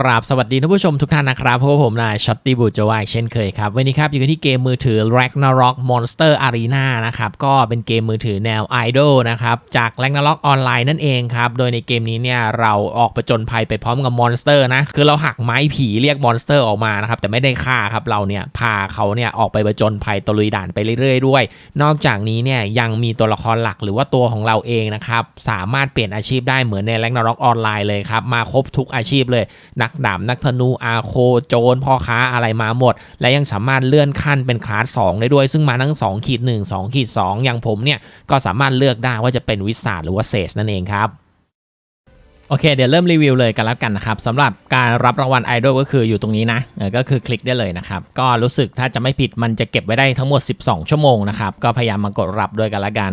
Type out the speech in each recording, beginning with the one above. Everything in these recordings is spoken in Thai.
กราบสวัสดีท่านผู้ชมทุกท่านนะครับพบผมนายช็อตตี้บูจวายเช่นเคยครับ วันนี้ครับอยู่กันที่เกมมือถือ Ragnarok Monster Arena นะครับ ก็เป็นเกมมือถือแนว Idol นะครับ จาก Ragnarok ออนไลน์นั่นเองครับ โดยในเกมนี้เนี่ยเราออกประจนภัยไปพร้อมกับมอนสเตอร์นะ คือเราหักไม้ผีเรียกมอนสเตอร์ออกมานะครับ แต่ไม่ได้ฆ่าครับเราเนี่ยพาเขาเนี่ยออกไปประจนภัยตะลุยด่านไปเรื่อยๆด้วย นอกจากนี้เนี่ยยังมีตัวละครหลักหรือว่าตัวของเราเองนะครับสามารถเปลี่ยนอาชีพได้เหมือนใน Ragnarok ออนไลน์เลยครับมาครบทุกอาชีพเลยนัักดาบนักธนูอาโคโจรพ่อค้าอะไรมาหมด และยังสามารถเลื่อนขั้นเป็นคลาส2ได้ด้วย ซึ่งมาทั้ง2ขีด1 2ขีด2อย่างผมเนี่ยก็สามารถเลือกได้ว่าจะเป็นวิสาหรือว่าเซสนั่นเองครับโอเค เดี๋ยวเริ่มรีวิวเลยกันแล้วกันนะครับสำหรับการรับรางวัลไอดอลก็คืออยู่ตรงนี้นะก็คือคลิกได้เลยนะครับ ก็รู้สึกถ้าจะไม่ผิดมันจะเก็บไว้ได้ทั้งหมด 12 ชั่วโมงนะครับ ก็พยายามมากดรับด้วยกันละกัน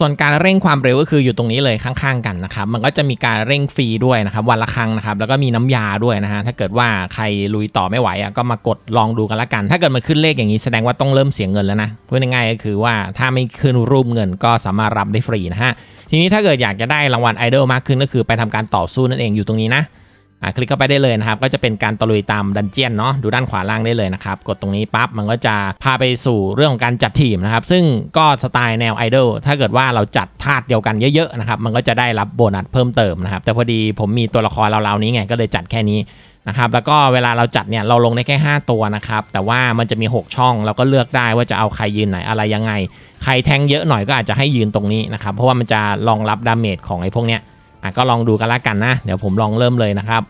ส่วนการเร่งความเร็วก็คืออยู่ตรงนี้เลยข้างๆกันนะครับ มันก็จะมีการเร่งฟรีด้วยนะครับ วันละครั้งนะครับ แล้วก็มีน้ำยาด้วยนะฮะ ถ้าเกิดว่าใครลุยต่อไม่ไหวอะก็มากดลองดูกันละกัน ถ้าเกิดมันขึ้นเลขอย่างนี้แสดงว่าต้องเริ่มเสียเงินแล้วนะพูดง่ายๆก็คือว่าถ้าไม่ขึ้นรูปเงินก็สามารถรับได้ฟรีนะฮะ ทีนี้ถ้าเกิดอยากจะได้รางวัลไอดอลมากขึ้นก็คือไปทำการต่อสู้นั่นเองอยู่ตรงนี้นะ อะคลิกเข้าไปได้เลยนะครับ ก็จะเป็นการตะลุยตามดันเจียนเนาะดูด้านขวาล่างได้เลยนะครับ กดตรงนี้ปั๊บมันก็จะพาไปสู่เรื่องของการจัดทีมนะครับ ซึ่งก็สไตล์แนวไอดอลถ้าเกิดว่าเราจัดธาตุเดียวกันเยอะๆนะครับ มันก็จะได้รับโบนัสเพิ่มเติมนะครับ แต่พอดีผมมีตัวละครเราๆนี้ไงก็เลยจัดแค่นี้นะครับแล้วก็เวลาเราจัดเนี่ยเราลงได้แค่ 5 ตัวนะครับ แต่ว่ามันจะมี 6 ช่องเราก็เลือกได้ว่าจะเอาใครยืนไหนอะไรยังไง ใครแทงเยอะหน่อยก็อาจจะให้ยืนตรงนี้นะครับ เพราะว่ามันจะรองรับดาเมจของไอ้พวกเนี้ย อะก็ลองดูกันละกันนะ เดี๋ยวผมลองเริ่มเลยนะครับ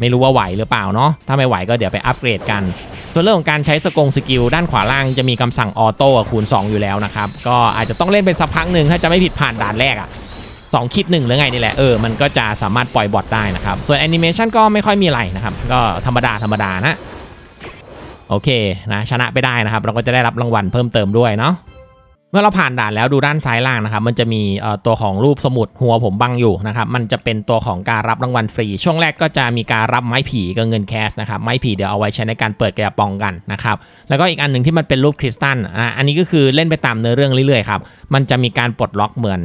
ไม่รู้ว่าไหวหรือเปล่าเนาะถ้าไม่ไหวก็เดี๋ยวไปอัปเกรดกันส่วนเรื่องของการใช้สกงสกิลด้านขวาล่างจะมีคำสั่งออโต้คูณ 2 อยู่แล้วนะครับ ก็อาจจะต้องเล่นเป็นสักพักหนึ่งถ้าจะไม่ผิดผ่านด่านแรกอะ่ะสองคิดหนึ่งหรือไงนี่แหละเออมันก็จะสามารถปล่อยบอทได้นะครับ ส่วนแอนิเมชันก็ไม่ค่อยมีอะไรนะครับ ก็ธรรมดาธรรมดานะ โอเคนะชนะไปได้นะครับ เราก็จะได้รับรางวัลเพิ่มเติมด้วยเนาะ เมื่อเราผ่านด่านแล้วดูด้านซ้ายล่างนะครับ มันจะมีตัวของรูปสมุดหัวผมบังอยู่นะครับ มันจะเป็นตัวของการรับรางวัลฟรี ช่วงแรกก็จะมีการรับไม้ผีกับเงินแคสนะครับ ไม้ผีเดี๋ยวเอาไว้ใช้ในการเปิดกระปองกันนะครับ แล้วก็อีกอันหนึ่งที่มันเป็นรูปคริสตัลอะอันนี้ก็คือเล่นไปตามเนื้อเรื่องเรื่อยๆครับ มันจะมีการปลดล็อกเหมือน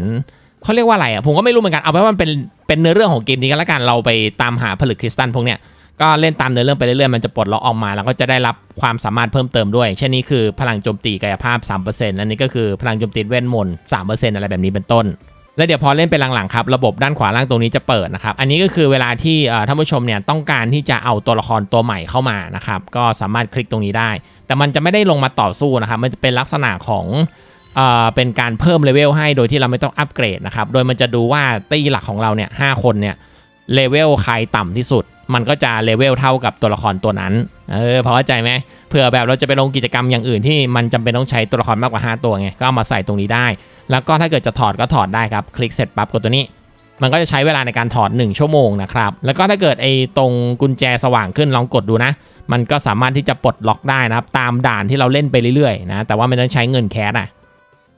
เขาเรียกว่าอะไรอะผมก็ไม่รู้เหมือนกันเอาไว้ว่ามันเป็นเป็นเนื้อเรื่องของเกมนี้ก็แล้วกันเราไปตามหาผลึกคริสตัลพวกเนี้ย ก็เล่นตามเนื้อเรื่องไปเรื่อยๆมันจะปลดล็อกออกมา แล้วก็จะได้รับความสามารถเพิ่มเติมด้วย เช่นนี้คือพลังโจมตีกายภาพ 3%อันนี้ก็คือพลังโจมตีเวทมนต์3%อะไรแบบนี้เป็นต้นแล้วเดี๋ยวพอเล่นไปหลังๆครับระบบด้านขวาล่างตรงนี้จะเปิดนะครับอันนี้ก็คือเวลาที่ท่านผู้ชมเนี่ยต้องการที่จะเอาตัวละครตัวใหม่เข้ามานะครับก็สามารถคลิกตรงนี้ได้ แต่มันจะไม่ได้ลงมาต่อสู้นะครับมันจะเป็นลักษณะของเอเป็นการเพิ่มเลเวลให้โดยที่เราไม่ต้องอัปเกรดนะครับโดยมันจะดูว่าตีหลักของเราเนี่ยหคนเนี่ยเลเวลใครต่ำที่สุด มันก็จะเลเวลเท่ากับตัวละครตัวนั้น เออพอเข้าใจไหมเผื่อแบบเราจะไปลงกิจกรรมอย่างอื่นที่มันจำเป็นต้องใช้ตัวละครมากกว่า 5 ตัวไง ก็เอามาใส่ตรงนี้ได้ แล้วก็ถ้าเกิดจะถอดก็ถอดได้ครับ คลิกเสร็จปั๊บกดตัวนี้ มันก็จะใช้เวลาในการถอด 1 ชั่วโมงนะครับ แล้วก็ถ้าเกิดไอ้ตรงกุญแจสว่างขึ้นลองกดดูนะ มันก็สามารถที่จะปลดล็อกได้นะครับ ตามด่านที่เราเล่นไปเรื่อยๆนะ แต่ว่ามันต้องใช้เงินแคสอะ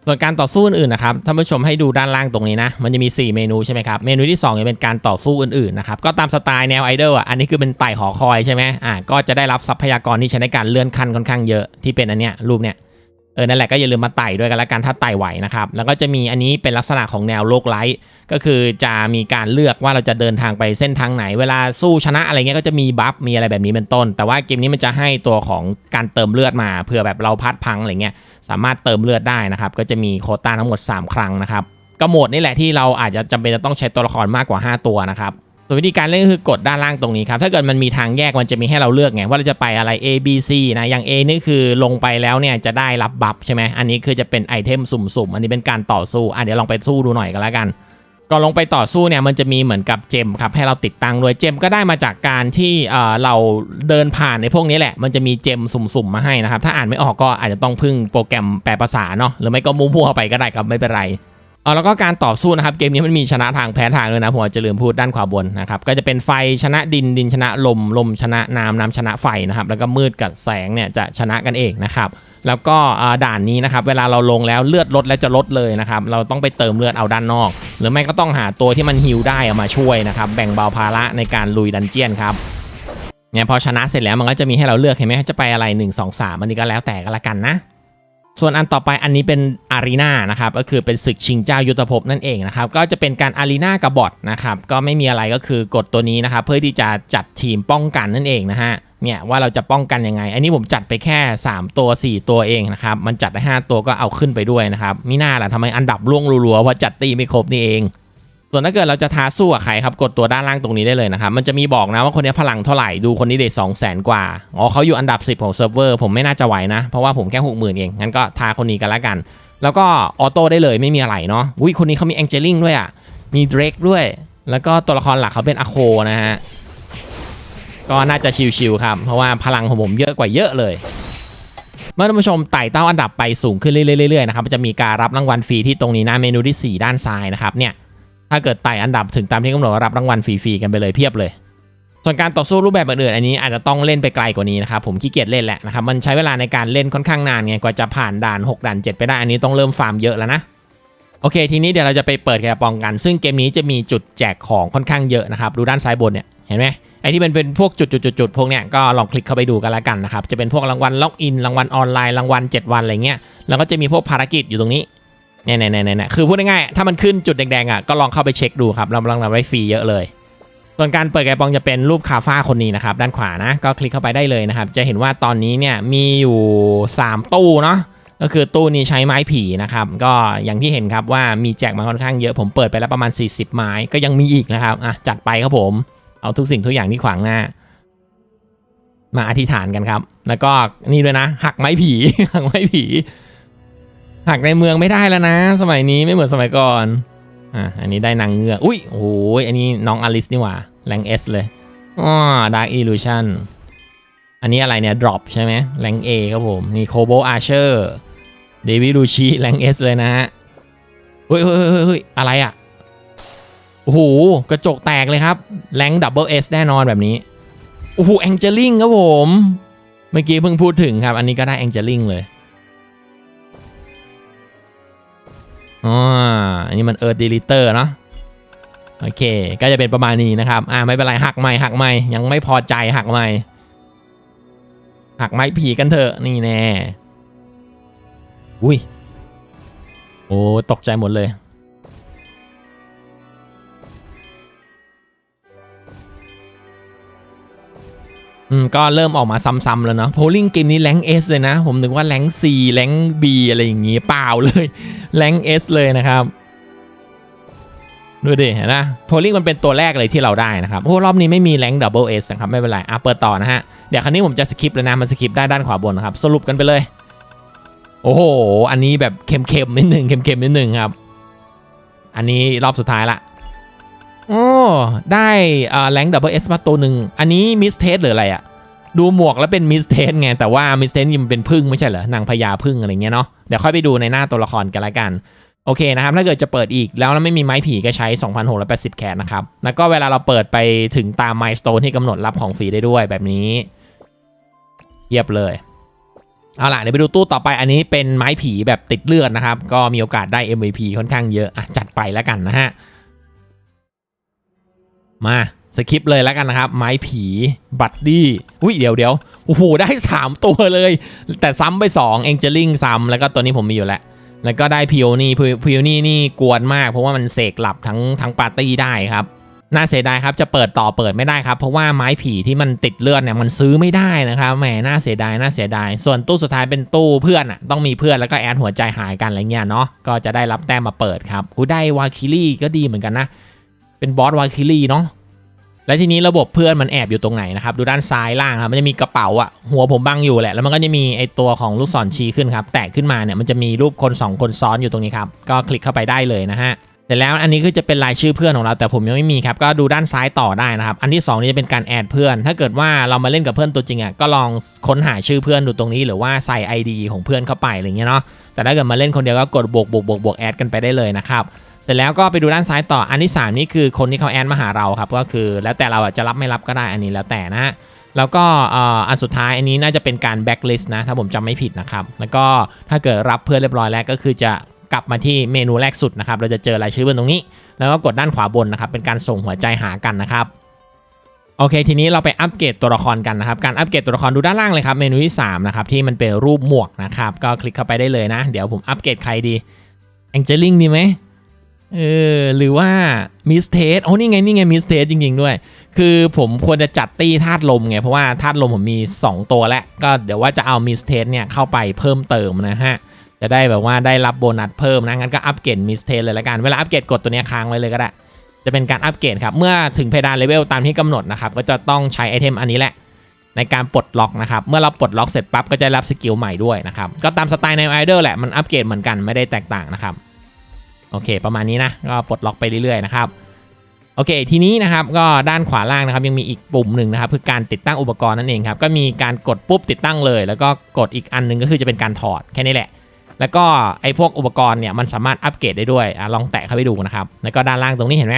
ส่วนการต่อสู้อื่นๆนะครับท่านผู้ชมให้ดูด้านล่างตรงนี้นะ มันจะมี 4 เมนูใช่ไหมครับ เมนูที่2จะเป็นการต่อสู้อื่นๆนะครับ ก็ตามสไตล์แนวไอดอลอะ อันนี้คือเป็นไต่หอคอยใช่ไหมอ่าก็จะได้รับทรัพยากรที่ใช้ในการเลื่อนขั้นค่อนข้างเยอะที่เป็นอันเนี้ยรูปเนี้ย เออนั่นแหละก็อย่าลืมมาไต่ด้วยกันละกันถ้าไต่ไหวนะครับแล้วก็จะมีอันนี้เป็นลักษณะของแนวโลกไลท์ก็คือจะมีการเลือกว่าเราจะเดินทางไปเส้นทางไหน เวลาสู้ชนะอะไรเงี้ยก็จะมีบัฟมีอะไรแบบนี้เป็นต้น แต่ว่าเกมนี้มันจะให้ตัวของการเติมเลือดมาเผื่อแบบเราพัดพังอะไรเงี้ยสามารถเติมเลือดได้นะครับก็จะมีโคต้าทั้งหมด 3 ครั้งนะครับก็โหมดนี่แหละที่เราอาจจะจำเป็นจะต้องใช้ตัวละครมากกว่า 5 ตัวนะครับ ส่วนวิธีการเล่นก็คือกดด้านล่างตรงนี้ครับ ถ้าเกิดมันมีทางแยกมันจะมีให้เราเลือกไงว่าเราจะไปอะไร A B C นะอย่าง A นี่คือลงไปแล้วเนี่ยจะได้รับบัฟใช่ไหมอันนี้คือจะเป็นไอเทมสุ่มๆ อันนี้เป็นการต่อสู้อะเดี๋ยวลองไปสู้ดูหน่อยกันแล้วกันก่อนลงไปต่อสู้เนี่ยมันจะมีเหมือนกับเจมครับให้เราติดตั้งด้วยเจมก็ได้มาจากการที่เอ่อเราเดินผ่านในพวกนี้แหละ มันจะมีเจมสุ่มๆมาให้นะครับถ้าอ่านไม่ออกก็อาจจะต้องพึ่งโปรแกรมแปลภาษาเนาะหรือไม่ก็มั่วๆไปก็ได้ครับไม่เป็นไร เอแล้วก็การต่อสู้นะครับเกมนี้มันมีชนะทางแพ้ทางเลยนะผมจะลืมพูดด้านขวาบนนะครับก็จะเป็นไฟชนะดินดินชนะลมลมชนะน้ำน้ำชนะไฟนะครับแล้วก็มืดกับแสงเนี่ยจะชนะกันเองนะครับแล้วก็ด่านนี้นะครับเวลาเราลงแล้วเลือดลดและจะลดเลยนะครับเราต้องไปเติมเลือดเอาด้านนอก หรือไม่ก็ต้องหาตัวที่มันฮิลได้เอามาช่วยนะครับแบ่งเบาภาระในการลุยดันเจียนครับเนี่ยพอชนะเสร็จแล้วมันก็จะมีให้เราเลือกเห็นไหมจะไปอะไร 1 2 3อันนี้ก็แล้วแต่กันละกันนะ ส่วนอันต่อไปอันนี้เป็นอารีนานะครับก็คือเป็นศึกชิงเจ้ายุทธภพนั่นเองนะครับก็จะเป็นการอารีนากับบอทนะครับก็ไม่มีอะไรก็คือกดตัวนี้นะครับเพื่อที่จะจัดทีมป้องกันนั่นเองนะฮะเนี่ยว่าเราจะป้องกันยังไง อันนี้ผมจัดไปแค่ 3 ตัว 4 ตัวเองนะครับมันจัดได้ 5 ตัวก็เอาขึ้นไปด้วยนะครับมิน่าล่ะทำไมอันดับล่วงรัวๆเพราะจัดตีไม่ครบนี่เอง ส่วนถ้าเกิดเราจะท้าสู้กับใครครับกดตัวด้านล่างตรงนี้ได้เลยนะครับมันจะมีบอกนะว่าคนนี้พลังเท่าไหร่ดูคนนี้เดทสองแสนกว่าอ๋อเขาอยู่อันดับ 10 ของเซิร์ฟเวอร์ผมไม่น่าจะไหวนะ เพราะว่าผมแค่หกหมื่นเองงั้นก็ท้าคนนี้กันละกัน แล้วก็ออโต้ได้เลยไม่มีอะไรเนาะอุ้ยคนนี้เขามีแองเจลิงด้วยอะมีเดรกด้วย แล้วก็ตัวละครหลักเขาเป็นอโคนะฮะก็น่าจะชิวๆครับเพราะว่าพลังของผมเยอะกว่าเยอะเลยเมื่อท่านผู้ชมไต่เต้าอันดับไปสูงขึ้นเรื่อยๆๆนะครับมันจะมีการรับรางวัลฟรีที่ตรงนี้นะเมนูที่ 4 ด้านซ้ายนะครับเนี่ย ถ้าเกิดไต่อันดับถึงตามที่กำหนดรับรางวัลฟรีๆกันไปเลยเพียบเลย ส่วนการต่อสู้รูปแบบอื่นๆอันนี้อาจจะต้องเล่นไปไกลกว่านี้นะครับผมขี้เกียจเล่นแหละนะครับมันใช้เวลาในการเล่นค่อนข้างนานไงกว่าจะผ่านด่าน 6 ด่าน 7 ไปได้อันนี้ต้องเริ่มฟาร์มเยอะแล้วนะโอเค ทีนี้เดี๋ยวเราจะไปเปิดกระป๋องกัน ซึ่งเกมนี้จะมีจุดแจกของค่อนข้างเยอะนะครับ ดูด้านซ้ายบนเนี่ย เห็นไหมไอ้ที่มันเป็นพวกจุดๆๆๆพวกเนี้ยก็ลองคลิกเข้าไปดูกันละกันนะครับ จะเป็นพวกรางวัลล็อกอิน รางวัลออนไลน์ รางวัล 7 วันอะไรเงี้ย แล้วก็จะมีพวกภารกิจอยู่ตรงนี้ เนี่ยเนี่ยเนี่ยคือพูดง่ายๆถ้ามันขึ้นจุดแดงๆอะก็ลองเข้าไปเช็คดูครับเราลองทำได้ฟรีเยอะเลย ส่วนการเปิดกปองจะเป็นรูปคาฟ้าคนนี้นะครับ ด้านขวานะ ก็คลิกเข้าไปได้เลยนะครับ จะเห็นว่าตอนนี้เนี่ยมีอยู่ 3 ตู้เนาะก็คือตู้นี้ใช้ไม้ผีนะครับ ก็อย่างที่เห็นครับว่ามีแจกมาค่อนข้างเยอะผมเปิดไปแล้วประมาณ 40 ไม้ก็ยังมีอีกนะครับอะจัดไปครับผมเอาทุกสิ่งทุกอย่างที่ขวางหน้า มาอธิษฐานกันครับ แล้วก็นี่ด้วยนะ หักไม้ผีหักไม้ผี หักในเมืองไม่ได้แล้วนะ สมัยนี้ไม่เหมือนสมัยก่อนอะอันนี้ได้นางเงือกอุ้ยโอ้โหอันนี้น้องอลิสนี่หว่าแรงเอสเลยอ๋อดาร์กอิลูชันอันนี้อะไรเนี่ยดรอปใช่ไหมแรงเอครับผมนี่โคโบอาร์เชอร์เดวิดลูชิแรงเอสเลยนะฮะเฮ้ยเฮ้ยเฮ้ยเฮ้ยอะไรอะโอ้โหกระจกแตกเลยครับแรงดับเบิลเอสแน่นอนแบบนี้โอ้โหแองเจลิงครับผม เมื่อกี้เพิ่งพูดถึงครับ อันนี้ก็ได้แองเจลิงเลย อ๋ออันนี้มันเอิร์ d ด l ิเตอร์เนาะโอเค ก็จะเป็นประมาณนี้นะครับ อ่าไม่เป็นไรหักใหม่หักใหม่ยังไม่พอใจหักใหม่หักไม้ผีกันเถอะนี่แน่ อุ้ย โอ้ตกใจหมดเลย อืมก็เริ่มออกมาซ้ำๆแล้วเนาะโพลิงเกมนี้แรงเอสเลยนะ ผมนึกว่าแรงซีแรงบีอะไรอย่างงี้เปล่าเลยแรงเอสเลยนะครับดูดิเห็นนะโพลิงมันเป็นตัวแรกเลยที่เราได้นะครับโอ้รอบนี้ไม่มีแรงดับเบิลเอสนะครับไม่เป็นไรอะเปิดต่อนะฮะ เดี๋ยวครั้นี้ผมจะสคิปเลยนะมันสคิปได้ด้านขวาบนนะครับ สรุปกันไปเลย โอ้โห อันนี้แบบเค็มๆนิดหนึ่งเค็มๆนิดหนึ่งครับ อันนี้รอบสุดท้ายละ โอ้ได้แรงดับเบิลเอสมาตัวหนึ่งอันนี้มิสเทสหรืออะไรอะดูหมวกแล้วเป็นมิสเทสไง แต่ว่ามิสเทสมันเป็นพึ่งไม่ใช่เหรอนางพญาพึ่งอะไรเงี้ยเนาะเดี๋ยวค่อยไปดูในหน้าตัวละครกันละกัน โอเคนะครับ ถ้าเกิดจะเปิดอีกแล้วไม่มีไม้ผีก็ใช้ 2,680 แคสนะครับ แล้วก็เวลาเราเปิดไปถึงตามไมล์สโตนที่กำหนดรับของฟรีได้ด้วยแบบนี้เยียบเลยเอาล่ะเดี๋ยวไปดูตู้ต่อไปอันนี้เป็นไม้ผีแบบติดเลือดนะครับ ก็มีโอกาสได้ MVP ค่อนข้างเยอะอะจัดไปแล้วกันนะฮะ มาสคิปเลยแล้วกันนะครับ ไม้ผีบัตดี้อุ้ยเดี๋ยวเดี๋ยวโอ้โหได้ 3 ตัวเลย แต่ซ้ำไป2เอ็งเจลิงซ้ำแล้วก็ตัวนี้ผมมีอยู่แล้ว แล้วก็ได้พิโอนี่พิโอนี่นี่กวนมาก เพราะว่ามันเสกหลับทั้งทั้งปาร์ตี้ได้ครับน่าเสียดายครับ จะเปิดต่อเปิดไม่ได้ครับ เพราะว่าไม้ผีที่มันติดเลือดเนี่ยมันซื้อไม่ได้นะครับแหมน่าเสียดายน่าเสียดาย ส่วนตู้สุดท้ายเป็นตู้เพื่อนอะต้องมีเพื่อนแล้วก็แอดหัวใจหายกันอะไรเงี้ยเนาะก็จะได้รับแต้มมาเปิดครับกูได้วาคิลี่ก็ดีเหมือนกันนะ เป็นบอสวาคิลี่เนาะและทีนี้ระบบเพื่อนมันแอบอยู่ตรงไหนนะครับ ดูด้านซ้ายล่างครับมันจะมีกระเป๋าอะหัวผมบังอยู่แหละ แล้วมันก็จะมีไอตัวของลูกศรชี้ขึ้นครับ แตกขึ้นมาเนี่ยมันจะมีรูปคน 2 คนซ้อนอยู่ตรงนี้ครับ ก็คลิกเข้าไปได้เลยนะฮะเสร็จแล้วอันนี้คือจะเป็นรายชื่อเพื่อนของเราแต่ผมยังไม่มีครับก็ดูด้านซ้ายต่อได้นะครับอันที่ 2 นี่จะเป็นการแอดเพื่อน ถ้าเกิดว่าเรามาเล่นกับเพื่อนตัวจริงอะก็ลองค้นหาชื่อเพื่อนดูตรงนี้ หรือว่าใส่ ID ของเพื่อนเข้าไปอะไรเงี้ยเนาะแต่ถ้าเกิดมาเล่นคนเดียวก็กดบวกบวกบวกบวกแอดกันไปได้เลยนะครับ เสร็จแล้วก็ไปดูด้านซ้ายต่ออันที่ 3 นี่คือคนที่เขาแอดมาหาเราครับก็คือแล้วแต่เราจะรับไม่รับก็ได้อันนี้แล้วแต่นะฮะแล้วก็อันสุดท้ายอันนี้น่าจะเป็นการแบ็กลิสต์นะถ้าผมจำไม่ผิดนะครับ แล้วก็ถ้าเกิดรับเพื่อนเรียบร้อยแล้วก็คือจะกลับมาที่เมนูแรกสุดนะครับ เราจะเจอรายชื่อเพื่อนตรงนี้ แล้วก็กดด้านขวาบนนะครับ เป็นการส่งหัวใจหากันนะครับโอเค ทีนี้เราไปอัปเกรดตัวละครกันนะครับ การอัปเกรดตัวละครดูด้านล่างเลยครับ เมนูที่3นะครับที่มันเป็นรูปหมวกนะครับ ก็คลิกเข้าไปได้เลยนะ เดี๋ยวผมอัปเกรดใครดีแองเจลิงดีไหม เออหรือว่ามิสเทสโอ้นี่ไงนี่ไงมิสเทสจริง ๆ ด้วย คือผมควรจะจัดตี้ธาตุลมไง เพราะว่าธาตุลมผมมี 2 ตัวแล้ว ก็เดี๋ยวว่าจะเอามิสเทสเนี่ยเข้าไปเพิ่มเติมนะฮะ จะได้แบบว่าได้รับโบนัสเพิ่มนะ งั้นก็อัปเกรดมิสเทสเลยละกัน เวลาอัปเกรดกดตัวนี้ค้างไว้เลยก็ได้ จะเป็นการอัปเกรดครับ เมื่อถึงเพดานเลเวลตามที่กำหนดนะครับ ก็จะต้องใช้ไอเทมอันนี้แหละในการปลดล็อกนะครับ เมื่อเราปลดล็อกเสร็จปั๊บก็จะรับสกิลใหม่ด้วยนะครับ ก็ตามสไตล์ในไอดอลแหละ มันอัปเกรดเหมือนกันไม่ได้แตกต่างนะครับ โอเค ประมาณนี้นะก็ปลดล็อกไปเรื่อยๆนะครับโอเค ทีนี้นะครับก็ด้านขวาล่างนะครับยังมีอีกปุ่มหนึ่งนะครับคือการติดตั้งอุปกรณ์นั่นเองครับก็มีการกดปุ๊บติดตั้งเลย แล้วก็กดอีกอันหนึงก็คือจะเป็นการถอดแค่นี้แหละ แล้วก็ไอ้พวกอุปกรณ์เนี่ยมันสามารถอัปเกรดได้ด้วยอลองแตะเข้าไปดูนะครับแล้วก็ด้านล่างตรงนี้เห็นไหม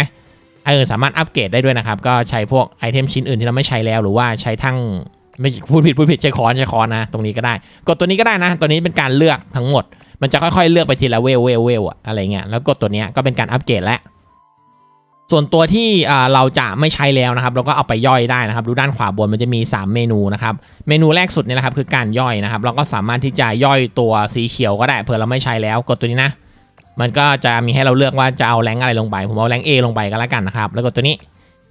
เออสามารถอัปเกรดได้ด้วยนะครับก็ใช้พวกไอเทมชิ้นอื่นที่เราไม่ใช้แล้วหรือว่าใช้ทั้งไม่พูดผิดพูดผิดใช้ค้อนใช้ค้อนนะตรงนี้ก็ได้ กดตัวนี้ก็ได้นะตัวนี้เป็นการเลือกทั้งหมด มันจะค่อยๆเลือกไปทีละเวลเวลเวลอะอะไรเงี้ยแล้วกดตัวเนี้ยก็เป็นการอัปเกรดแล้วส่วนตัวที่เราจะไม่ใช้แล้วนะครับ เราก็เอาไปย่อยได้นะครับ ดูด้านขวาบนมันจะมี 3 เมนูนะครับ เมนูแรกสุดเนี่ยนะครับคือการย่อยนะครับ เราก็สามารถที่จะย่อยตัวสีเขียวก็ได้เผื่อเราไม่ใช้แล้วกดตัวนี้นะ มันก็จะมีให้เราเลือกว่าจะเอาแรงอะไรลงไป ผมเอาแรง A ลงไปก็แล้วกันนะครับ แล้วก็ตัวนี้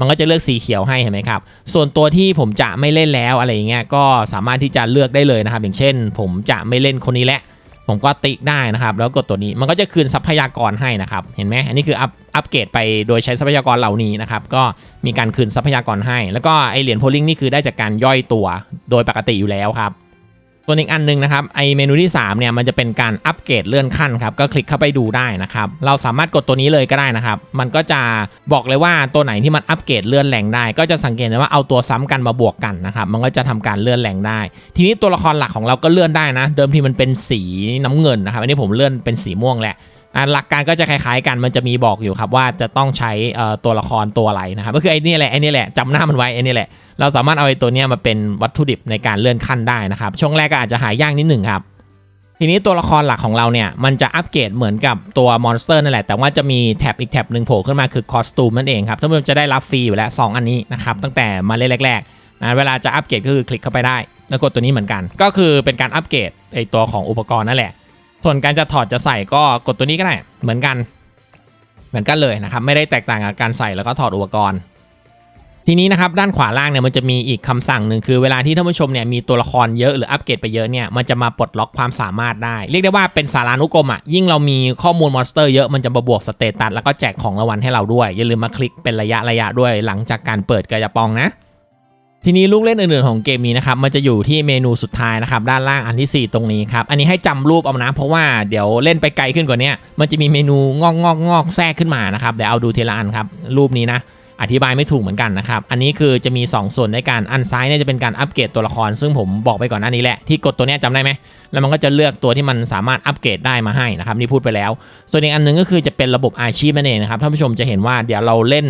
มันก็จะเลือกสีเขียวให้เห็นไหมครับ ส่วนตัวที่ผมจะไม่เล่นแล้วอะไรอย่างเงี้ยก็สามารถที่จะเลือกได้เลยนะครับ อย่างเช่น ผมจะไม่เล่นคนนี้แหละ ผมก็ติ๊กได้นะครับ แล้วกดตัวนี้มันก็จะคืนทรัพยากรให้นะครับ เห็นไหมอันนี้คืออัพอัปเกรดไปโดยใช้ทรัพยากรเหล่านี้นะครับ ก็มีการคืนทรัพยากรให้ แล้วก็ไอเหรียญโพลิงนี่คือได้จากการย่อยตัวโดยปกติอยู่แล้วครับ ส่วนอีกอันหนึงนะครับไอเมนูที่3เนี่ยมันจะเป็นการอัปเกรดเลื่อนขั้นครับก็คลิกเข้าไปดูได้นะครับเราสามารถกดตัวนี้เลยก็ได้นะครับมันก็จะบอกเลยว่าตัวไหนที่มันอัปเกรดเลื่อนแรงได้ ก็จะสังเกตได้ว่าเอาตัวซ้ำกันมาบวกกันนะครับมันก็จะทำการเลื่อนแรงได้ ทีนี้ตัวละครหลักของเราก็เลื่อนได้นะ เดิมทีมันเป็นสีน้ำเงินนะครับอันนี้ผมเลื่อนเป็นสีม่วงแหละ อะหลักการก็จะคล้ายๆกันมันจะมีบอกอยู่ครับว่าจะต้องใช้ตัวละครตัวอะไรนะครับก็คือไอ้นี่แหละไอ้นี่แหละจำหน้ามันไว้ไอ้นี่แหละ เราสามารถเอาไอ้ตัวนี้มาเป็นวัตถุดิบในการเลื่อนขั้นได้นะครับ ช่วงแรกก็อาจจะหายากนิดหนึ่งครับทีนี้ตัวละครหลักของเราเนี่ยมันจะอัปเกรดเหมือนกับตัวมอนสเตอร์นั่นแหละ แต่ว่าจะมีแท็บอีกแท็บหนึ่งโผล่ขึ้นมาคือคอสตูมนั่นเองครับท่านผู้ชมจะได้รับฟรีอยู่แล้ว 2 อันนี้นะครับตั้งแต่มาเล่นแรกๆนะเวลาจะอัปเกรดก็คือคลิกเข้าไปได้แล้วกดตัวนี้เหมือนกัน ก็คือเป็นการอัปเกรดไอตัวของอุปกรณ์นั่นแหละ ส่วนการจะถอดจะใส่ก็กดตัวนี้ก็ได้เหมือนกัน เหมือนกันเลยนะครับ ไม่ได้แตกต่างกับการใส่แล้วก็ถอดอุปกรณ์ ทีนี้นะครับด้านขวาล่างเนี่ยมันจะมีอีกคำสั่งหนึ่งคือเวลาที่ท่านผู้ชมเนี่ยมีตัวละครเยอะหรืออัปเกรดไปเยอะเนี่ยมันจะมาปลดล็อกความสามารถได้ เรียกได้ว่าเป็นสารานุกรมอะยิ่งเรามีข้อมูลมอนสเตอร์เยอะมันจะมาบวกสเตตัสแล้วก็แจกของรางวัลให้เราด้วยอย่าลืมมาคลิกเป็นระยะระยะด้วยหลังจากการเปิดกระยาปองนะ ทีนี้ลูกเล่นอื่นๆของเกมนี้นะครับมันจะอยู่ที่เมนูสุดท้ายนะครับด้านล่างอันที่ 4 ตรงนี้ครับอันนี้ให้จำรูปเอานะเพราะว่าเดี๋ยวเล่นไปไกลขึ้นกว่านี้มันจะมีเมนูงอกงอกงอกแทรกขึ้นมานะครับเดี๋ยวเอาดูทีละอันครับรูปนี้นะอธิบายไม่ถูกเหมือนกันนะครับ อันนี้คือจะมี 2 ส่วนในการอันซ้ายเนี่ยจะเป็นการอัปเกรดตัวละคร ซึ่งผมบอกไปก่อนหน้านี้แหละ ที่กดตัวเนี้ยจำได้ไหม แล้วมันก็จะเลือกตัวที่มันสามารถอัปเกรดได้มาให้นะครับ นี่พูดไปแล้ว ส่วนอีกอันหนึงก็คือจะเป็นระบบอาชีพนั่นเองนะครับ ท่านผู้ชมจะเห็นว่าเดี๋ยวเราเล่น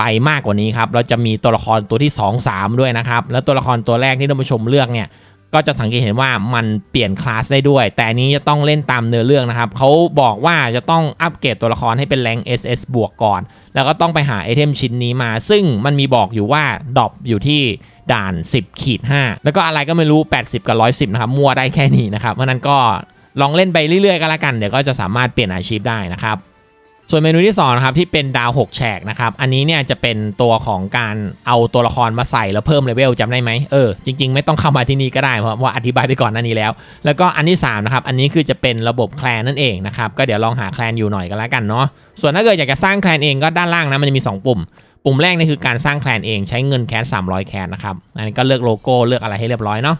ไปมากกว่านี้ครับ เราจะมีตัวละครตัวที่ 2 3 ด้วยนะครับ แล้วตัวละครตัวแรกที่ท่านผู้ชมเลือกเนี่ย ก็จะสังเกตเห็นว่ามันเปลี่ยนคลาสได้ด้วย แต่นี้จะต้องเล่นตามเนื้อเรื่องนะครับ เขาบอกว่าจะต้องอัปเกรดตัวละครให้เป็นแรง SS บวกก่อน แล้วก็ต้องไปหาไอเทมชิ้นนี้มา ซึ่งมันมีบอกอยู่ว่าดรอปอยู่ที่ด่าน 10ขีด5แล้วก็อะไรก็ไม่รู้ 80 กับ 110 นะครับ มั่วได้แค่นี้นะครับเพราะนั้นก็ลองเล่นไปเรื่อยๆก็แล้วกัน เดี๋ยวก็จะสามารถเปลี่ยนอาชีพได้นะครับ ส่วนเมนูที่2นะครับที่เป็นดาว 6 แฉกนะครับ อันนี้เนี่ยจะเป็นตัวของการเอาตัวละครมาใส่แล้วเพิ่มเลเวลจำได้ไหมเออจริง ๆ ไม่ต้องเข้ามาที่นี่ก็ได้เพราะว่าอธิบายไปก่อนหน้านี้แล้ว แล้วก็อันที่3นะครับอันนี้คือจะเป็นระบบแคลนนั่นเองนะครับก็เดี๋ยวลองหาแคลนอยู่หน่อยก็แล้วกันเนาะส่วนถ้าเกิดอยากจะสร้างแคลนเองก็ด้านล่างนะมันจะมี 2 ปุ่ม ปุ่มแรกนี่คือการสร้างแคลนเองใช้เงินแคส300 แคสนะครับอันนี้ก็เลือกโลโก้เลือกอะไรให้เรียบร้อยเนาะ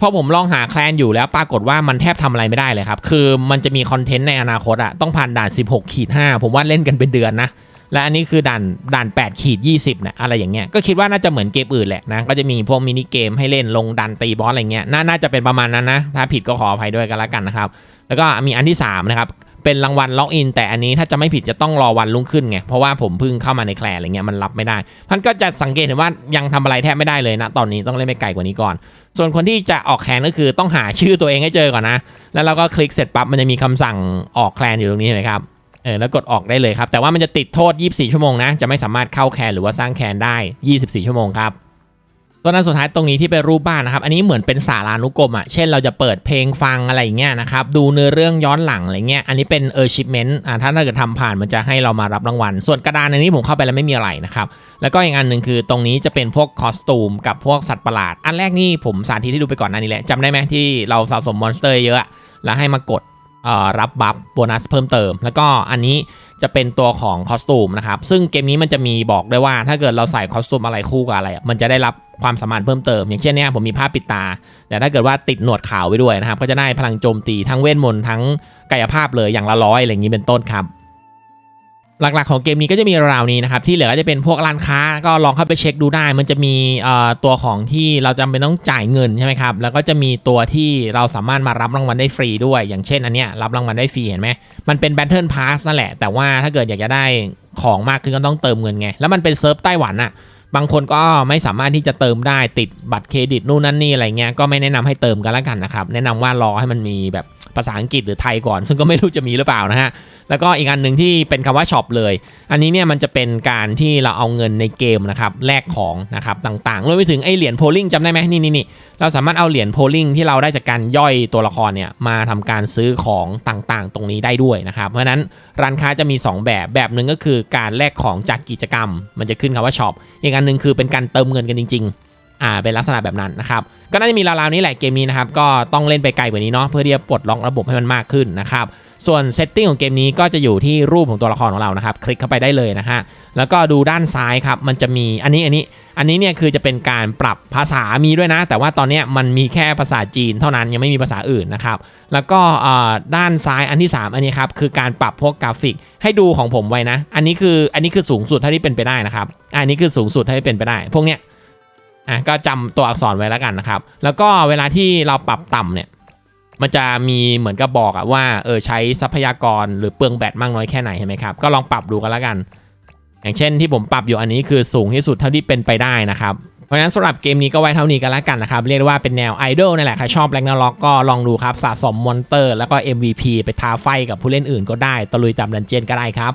พอผมลองหาแคลนอยู่แล้วปรากฏว่ามันแทบทำอะไรไม่ได้เลยครับ คือมันจะมีคอนเทนต์ในอนาคตอะต้องผ่านด่าน 16ขีด5ผมว่าเล่นกันเป็นเดือนนะ และอันนี้คือด่านด่าน8ขีด20เนี่ยอะไรอย่างเงี้ยก็คิดว่าน่าจะเหมือนเกมอื่นแหละนะ ก็จะมีพวกมินิเกมให้เล่นลงดันตีบอสอะไรเงี้ยน่าน่าจะเป็นประมาณนั้นนะ ถ้าผิดก็ขออภัยด้วยกันละกันนะครับ แล้วก็มีอันที่3นะครับเป็นรางวัลล็อกอินแต่อันนี้ถ้าจะไม่ผิดจะต้องรอวันรุ่งขึ้นไง เพราะว่าผมเพิ่งเข้ามาในแคลนอะไรเงี้ยมันรับไม่ได้มันก็จะสังเกตเห็นว่ายังทำอะไรแทบไม่ได้เลยนะ ตอนนี้ต้องเล่นไปไกลกว่านี้ก่อน ส่วนคนที่จะออกแคลนก็คือต้องหาชื่อตัวเองให้เจอก่อนนะ แล้วเราก็คลิกเสร็จปั๊บมันจะมีคำสั่งออกแคลนอยู่ตรงนี้เห็นไหมครับเออแล้วกดออกได้เลยครับ แต่ว่ามันจะติดโทษ 24 ชั่วโมงนะ จะไม่สามารถเข้าแคนหรือว่าสร้างแคนได้ 24 ชั่วโมงครับ ตัวนั้นสุดท้ายตรงนี้ที่เป็นรูปบ้านนะครับ อันนี้เหมือนเป็นสารานุกรมอะ เช่นเราจะเปิดเพลงฟังอะไรอย่างเงี้ยนะครับ ดูเนื้อเรื่องย้อนหลังอะไรเงี้ย อันนี้เป็น achievement อ่าถ้าถ้าเกิดทำผ่านมันจะให้เรามารับรางวัล ส่วนกระดานอันนี้ผมเข้าไปแล้วไม่มีอะไรนะครับ แล้วก็อีกอันหนึ่งคือตรงนี้จะเป็นพวกคอสตูมกับพวกสัตว์ประหลาด อันแรกนี่ผมสาธิตให้ดูไปก่อนหน้านี้แหละจำได้ไหมที่เราสะสมมอนสเตอร์เยอะอะแล้วให้มากดเอ่อรับบัฟโบนัสเพิ่มเติม แล้วก็อันนี้ จะเป็นตัวของคอสตูมนะครับ ซึ่งเกมนี้มันจะมีบอกด้วยว่า ถ้าเกิดเราใส่คอสตูมอะไรคู่กับอะไรอะมันจะได้รับความสามารถเพิ่มเติม อย่างเช่นเนี่ยผมมีผ้าปิดตา แต่ถ้าเกิดว่าติดหนวดขาวไว้ด้วยนะครับ ก็จะได้พลังโจมตีทั้งเวทมนต์ทั้งกายภาพเลยอย่างละร้อยอะไรอย่างนี้เป็นต้นครับ หลักๆของเกมนี้ก็จะมีราวๆนี้นะครับ ที่เหลือก็จะเป็นพวกร้านค้าก็ลองเข้าไปเช็คดูได้ มันจะมีตัวของที่เราจำเป็นต้องจ่ายเงินใช่ไหมครับ แล้วก็จะมีตัวที่เราสามารถมารับรางวัลได้ฟรีด้วย อย่างเช่นอันเนี้ยรับรางวัลได้ฟรีเห็นไหมมันเป็น Battle Pass นั่นแหละ แต่ว่าถ้าเกิดอยากจะได้ของมากขึ้นก็ต้องเติมเงินไง แล้วมันเป็นเซิร์ฟไต้หวันอะบางคนก็ไม่สามารถที่จะเติมได้ติดบัตรเครดิตนู่นนั่นนี่อะไรเงี้ยก็ไม่แนะนำให้เติมกันละกันนะครับแนะนำว่ารอให้มันมีแบบ ภาษาอังกฤษหรือไทยก่อน ซึ่งก็ไม่รู้จะมีหรือเปล่านะฮะ แล้วก็อีกอันหนึ่งที่เป็นคำว่าช็อปเลย อันนี้เนี่ยมันจะเป็นการที่เราเอาเงินในเกมนะครับแลกของนะครับต่างๆรวมไปถึงไอเหรียญโพลิงจำได้ไหมนี่นี่นี่เราสามารถเอาเหรียญโพลิงที่เราได้จากการย่อยตัวละครเนี่ยมาทำการซื้อของต่างๆ ตรงนี้ได้ด้วยนะครับ เพราะนั้นร้านค้าจะมี 2 แบบแบบหนึ่งก็คือการแลกของจากกิจกรรม มันจะขึ้นคำว่าช็อปอีกอันหนึ่งคือเป็นการเติมเงินกันจริง ๆ อ่าเป็นลักษณะแบบนั้นนะครับก็น่าจะมีราวๆนี้แหละเกมนี้นะครับก็ต้องเล่นไปไกลกว่านี้เนาะเพื่อที่จะปลดล็อกระบบให้มันมากขึ้นนะครับส่วนเซตติ้งของเกมนี้ก็จะอยู่ที่รูปของตัวละครของเรานะครับคลิกเข้าไปได้เลยนะฮะแล้วก็ดูด้านซ้ายครับมันจะมีอันนี้อันนี้อันนี้เนี่ยคือจะเป็นการปรับภาษามีด้วยนะ แต่ว่าตอนเนี้ยมันมีแค่ภาษาจีนเท่านั้นยังไม่มีภาษาอื่นนะครับแล้วก็อ่อด้านซ้ายอันที่ 3 อันนี้ครับคือการปรับพวกกราฟิกให้ดูของผมไว้นะ อันนี้คืออันนี้คือสูงสุดเท่าที่เป็นไปได้นะครับอันนี้คือสูงสุดเท่าที่เป็นไปได้ พวกเนี้ย อะก็จำตัวอักษรไว้แล้วกันนะครับ แล้วก็เวลาที่เราปรับต่ำเนี่ยมันจะมีเหมือนกับบอกอะว่าเออใช้ทรัพยากรหรือเปลืองแบตมากน้อยแค่ไหนเห็นไหมครับก็ลองปรับดูกันแล้วกัน อย่างเช่นที่ผมปรับอยู่อันนี้คือสูงที่สุดเท่าที่เป็นไปได้นะครับเพราะฉะนั้นสำหรับเกมนี้ก็ไว้เท่านี้กันแล้วกันนะครับ เรียกได้ว่าเป็นแนวไอดอลนั่นแหละใครชอบแรงนาล็อกก็ลองดูครับสะสมมอนเตอร์ แล้วก็ MVP ไปท้าไฟกับผู้เล่นอื่นก็ได้ตะลุยตามดันเจียนก็ได้ครับ